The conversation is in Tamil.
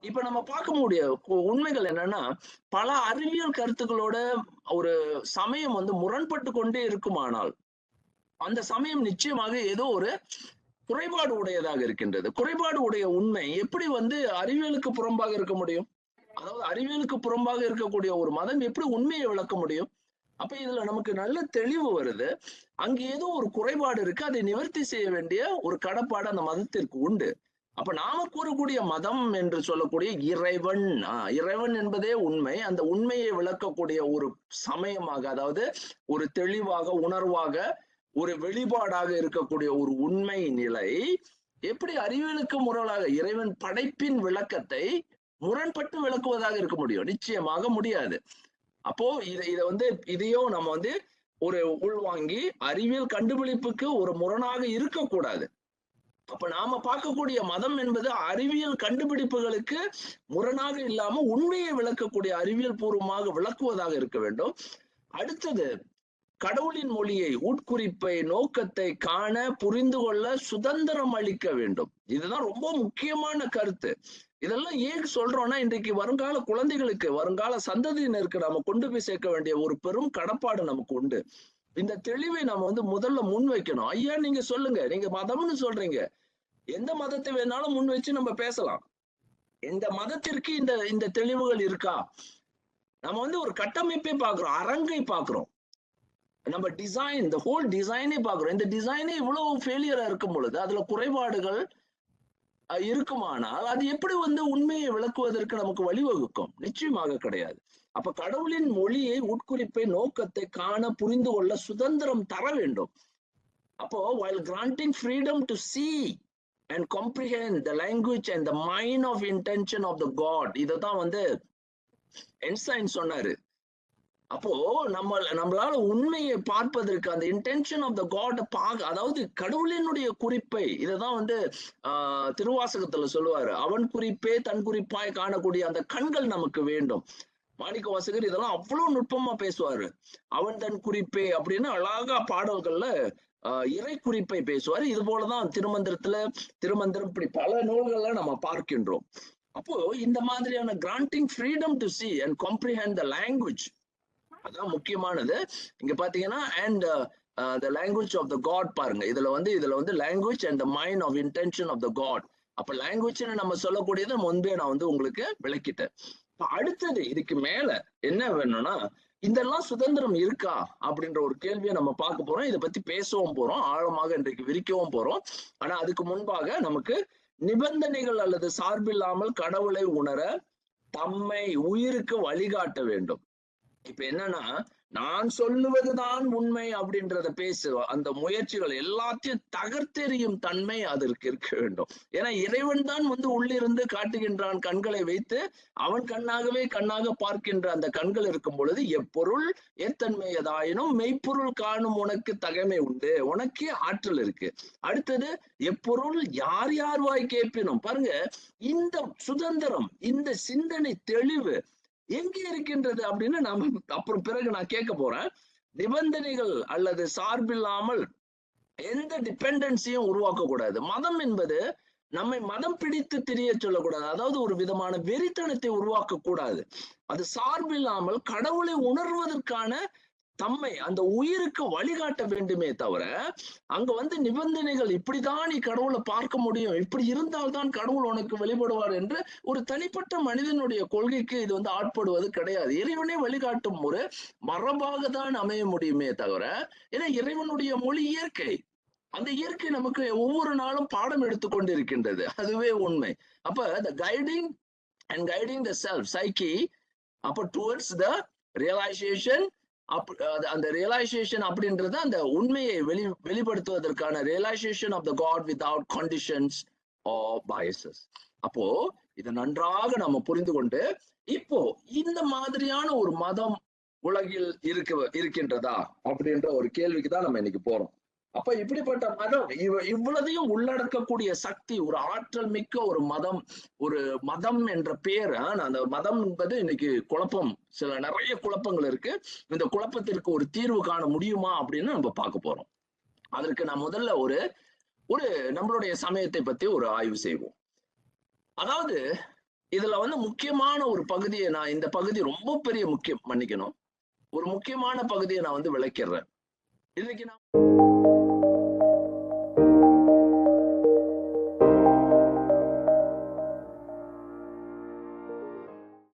இப்ப நம்ம பார்க்கக்கூடிய முடிய உண்மைகள் என்னன்னா பல அறிவியல் கருத்துக்களோட ஒரு சமயம் வந்து முரண்பட்டு கொண்டே இருக்குமானால் அந்த சமயம் நிச்சயமாக ஏதோ ஒரு குறைபாடு உடையதாக இருக்கின்றது. குறைபாடு உடைய உண்மை எப்படி வந்து அறிவியலுக்கு புறம்பாக இருக்க முடியும்? அதாவது அறிவியலுக்கு புறம்பாக இருக்கக்கூடிய ஒரு மதம் எப்படி உண்மையை விளக்க முடியும்? அப்ப இதுல நமக்கு நல்ல தெளிவு வருது. அங்க ஏதோ ஒரு குறைபாடு இருக்கு. அதை நிவர்த்தி செய்ய வேண்டிய ஒரு கடப்பாடு அந்த மதத்திற்கு உண்டு. அப்ப நாம கூறக்கூடிய மதம் என்று சொல்லக்கூடிய இறைவன் இறைவன் என்பதே உண்மை. அந்த உண்மையை விளக்கக்கூடிய ஒரு சமயமாக அதாவது ஒரு தெளிவாக உணர்வாக ஒரு வெளிப்பாடாக இருக்கக்கூடிய ஒரு உண்மை நிலை எப்படி அறிவியலுக்கு முரணாக இறைவன் படைப்பின் விளக்கத்தை முரண்பட்டு விளக்குவதாக இருக்க முடியும்? நிச்சயமாக முடியாது. அப்போ இது இதை வந்து இதையும் நம்ம வந்து ஒரு உள்வாங்கி அறிவியல் கண்டுபிடிப்புக்கு ஒரு முரணாக இருக்கக்கூடாது. அப்ப நாம பார்க்கக்கூடிய மதம் என்பது அறிவியல் கண்டுபிடிப்புகளுக்கு முரணாக இல்லாம உண்மையை விளக்கக்கூடிய அறிவியல் பூர்வமாக விளக்குவதாக இருக்க வேண்டும். அடுத்தது கடவுளின் மொழியை உட்குறிப்பை நோக்கத்தை காண புரிந்து கொள்ள சுதந்திரம் அளிக்க வேண்டும். இதுதான் ரொம்ப முக்கியமான கருத்து. இதெல்லாம் ஏன் சொல்றோம்னா இன்றைக்கு வருங்கால குழந்தைகளுக்கு வருங்கால சந்ததியினருக்கு நாம கொண்டு போய் சேர்க்க வேண்டிய ஒரு பெரும் கடப்பாடு நமக்கு உண்டு. இந்த தெளிவை நம்ம வந்து முதல்ல முன் வைக்கணும். ஐயா நீங்க சொல்லுங்க. நீங்க மதம்னு சொல்றீங்க. எந்த மதத்தை வேணாலும் முன் வச்சு நம்ம பேசலாம். இந்த மதத்திற்கு இந்த இந்த தெளிவுகள் இருக்கா? நம்ம வந்து ஒரு கட்டமைப்பை பாக்குறோம் அரங்கை பாக்குறோம் நம்ம டிசைன் இந்த ஹோல் டிசைனே பார்க்குறோம். இந்த டிசைனே இவ்வளவு ஃபெயிலியரா இருக்கும் பொழுது அதுல குறைபாடுகள் இருக்குமானால் அது எப்படி வந்து உண்மையை விளக்குவதற்கு நமக்கு வழிவகுக்கும்? நிச்சயமாக கிடையாது. அப்ப கடவுளின் மொழியை உட்குறிப்பை நோக்கத்தை காண புரிந்து கொள்ள சுதந்திரம் தர வேண்டும். அப்போ granting freedom to see and comprehend the language and the mind of intention of the God இதை தான் வந்து என்சைன் சொன்னாரு. அப்போ நம்ம நம்மளால உண்மையை பார்ப்பதற்கு அந்த இன்டென்ஷன் ஆஃப் த காட் பார்க்க அதாவது கடவுளினுடைய குறிப்பை இதைதான் வந்து ஆஹ் திருவாசகத்துல சொல்லுவாரு. அவன் குறிப்பே தன் குறிப்பாய் காணக்கூடிய அந்த கண்கள் நமக்கு வேண்டும். மாணிக்க வாசகர் இதெல்லாம் அவ்வளவு நுட்பமா பேசுவாரு. அவன் தன் குறிப்பே அப்படின்னு அழகா பாடல்கள்ல ஆஹ் இறை குறிப்பை பேசுவாரு. இது போலதான் திருமந்திரத்துல திருமந்திரம் இப்படி பல நூல்கள்ல நம்ம பார்க்கின்றோம். அப்போ இந்த மாதிரியான granting freedom to see and comprehend the language அதான் முக்கியமானது. இங்க பாத்தீங்கன்னா and the language of the God பாருங்க. இதுல வந்து இதுல வந்து language and the mind of intention of the God அப்ப லாங்குவேஜ்னு நம்ம சொல்லக்கூடியதை முன்பே நான் வந்து உங்களுக்கு விளக்கிட்டேன். இப்ப அடுத்தது இதுக்கு மேல என்ன வேணும்னா இதெல்லாம் சுதந்திரம் இருக்கா? அப்படின்ற ஒரு கேள்வியை நம்ம பார்க்க போறோம். இதை பத்தி பேசவும் போறோம். ஆழமாக இன்றைக்கு விரிக்கவும் போறோம். ஆனா அதுக்கு முன்பாக நமக்கு நிபந்தனைகள் அல்லது சார்பில்லாமல் கடவுளை உணர தம்மை உயிருக்கு வழிகாட்ட வேண்டும். இப்ப என்னன்னா நான் சொல்லுவதுதான் உண்மை அப்படின்றத பேசு அந்த முயற்சிகள் எல்லாத்தையும் தகர்த்தெறியும் தன்மை அதற்கு இருக்க வேண்டும். ஏன்னா இறைவன் தான் வந்து உள்ளிருந்து காட்டுகின்றான் கண்களை வைத்து அவன் கண்ணாகவே கண்ணாக பார்க்கின்ற அந்த கண்கள் இருக்கும் பொழுது எப்பொருள் எத்தன்மையதாயினும் மெய்ப்பொருள் காணும் உனக்கு தகைமை உண்டு உனக்கே ஆற்றல் இருக்கு. அடுத்தது எப்பொருள் யார் யார் வாய் கேட்பினும் பாருங்க இந்த சுதந்திரம் இந்த சிந்தனை தெளிவு எங்கே இருக்கின்றது அப்படின்னு நாம அப்புறம் பிறகு நான் கேட்க போறேன். நிபந்தனைகள் அல்லது சார்பில்லாமல் எந்த டிபெண்டன்சியும் உருவாக்க கூடாது மதம் என்பது நம்மை மதம் பிடித்து தெரிய சொல்லக்கூடாது. அதாவது ஒரு விதமான வெறித்தனத்தை உருவாக்க கூடாது அது சார்பில்லாமல் கடவுளை உணர்வதற்கான தம்மை அந்த உயிருக்கு வழிகாட்ட வேண்டுமே தவிர அங்க வந்து நிபந்தனைகள் இப்படிதான் நீ கடவுளை பார்க்க முடியும். இப்படி இருந்தால்தான் கடவுள் உனக்கு வெளிப்படுவார் என்று ஒரு தனிப்பட்ட மனிதனுடைய கொள்கைக்கு இது வந்து ஆட்படுவது கிடையாது. இறைவனே வழிகாட்டும் ஒரு மரபாக தான் அமைய முடியுமே தவிர ஏன்னா இறைவனுடைய மொழி இயற்கை. அந்த இயற்கை நமக்கு ஒவ்வொரு நாளும் பாடம் எடுத்துக்கொண்டு இருக்கின்றது அதுவே உண்மை. அப்ப the guiding and guiding the self psyche அப்ப டுவர்ட்ஸ் த ரியலைசேஷன் அப் அந்த ரியலைசேஷன் அப்படின்றது அந்த உண்மையை வெளி வெளிப்படுத்துவதற்கான realisation of the God without conditions or biases. அப்போ இதை நன்றாக நம்ம புரிந்து கொண்டு இப்போ இந்த மாதிரியான ஒரு மதம் உலகில் இருக்க இருக்கின்றதா அப்படின்ற ஒரு கேள்விக்கு தான் நம்ம இன்னைக்கு போறோம். அப்ப இப்படிப்பட்ட மதம் இவ இவ்வளதையும் உள்ளடக்கக்கூடிய சக்தி ஒரு ஆற்றல் மிக்க ஒரு மதம் ஒரு மதம் என்ற பேர் அந்த மதம் என்பது இன்னைக்கு குழப்பம். சில நிறைய குழப்பங்கள் இருக்கு. இந்த குழப்பத்திற்கு ஒரு தீர்வு காண முடியுமா அப்படின்னு நம்ம பார்க்க போறோம். அதற்கு நான் முதல்ல ஒரு ஒரு நம்மளுடைய சமயத்தை பத்தி ஒரு ஆய்வு செய்வோம். அதாவது இதுல வந்து முக்கியமான ஒரு பகுதியை நான் இந்த பகுதி ரொம்ப பெரிய முக்கியம் மன்னிக்கணும். ஒரு முக்கியமான பகுதியை நான் வந்து விளக்கிடுறேன். இன்னைக்கு நான்